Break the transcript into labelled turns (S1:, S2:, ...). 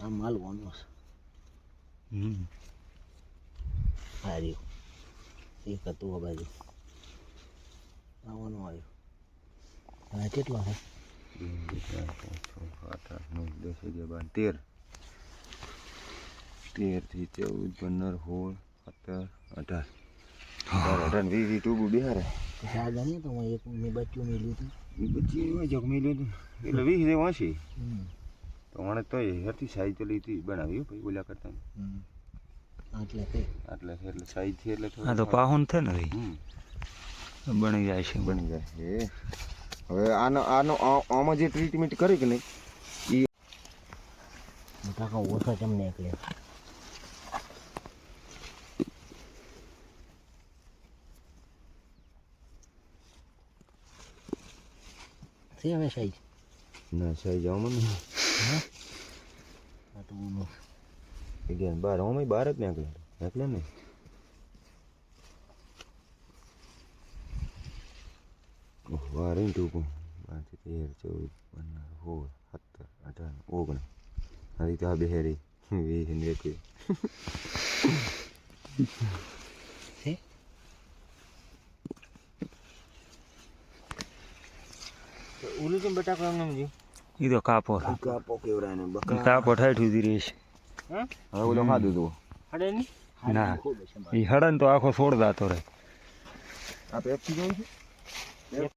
S1: આ માલ વાનો છે
S2: હમ
S1: આ રહ્યું એક હતું આ બાજુ આવવાનું આવ્યું હા કેટલા છે
S2: દસ અગિયાર બાર તેર તેરથી ચૌદ પંદર સોળ સત્તર અઢાર અઢાર વીસ વીસ ટૂબું બિહારે
S1: આ ગણીએ તો એક મેં બચ્ચું મેલ્યું હતું
S2: પછી એમાં જગમી લીધું એટલે વીસ જે વાંચી. તો મને તો હેરથી સાઈ તો લીધી બનાવી હો ભાઈ બોલ્યા કરતા.
S1: હમ. આટલે કઈ
S2: એટલે એટલે સાઈથી એટલે
S3: આ તો પાહુન છે ને ભાઈ? બની જાય છે.
S2: બની જાય છે. હવે આનો આનો આમાં જે ટ્રીટમેન્ટ કરી કે નહીં
S1: કાકા ઓછા ચમને એકલે છે હવે સાઈઝ
S2: ના સાઈ જાવ મને
S1: આ તો ઊનો.
S2: અગિયાર બાર. અમે બાર જ નીકળે એટલે ને ઇન ટૂંકું બારથી તેર ચૌદ પંદર સોળ સત્તર અઢાર ઓગણ. આ તો આ બેહેરી વીસ ને એકવીસ
S1: ઓલું કેમ બટાકો એમને એમ જ્યું?
S3: એ તો કાપો
S2: કાપો કેવડાય ને બકા.
S3: કાપો ઠાઠ સુધી રહેશે.
S2: હવે ઓલો ખાધું તું.
S3: ના? એ હડન તો આખો છોડ દાતો રહે.
S2: આ પેપ્સી જોઉં છે?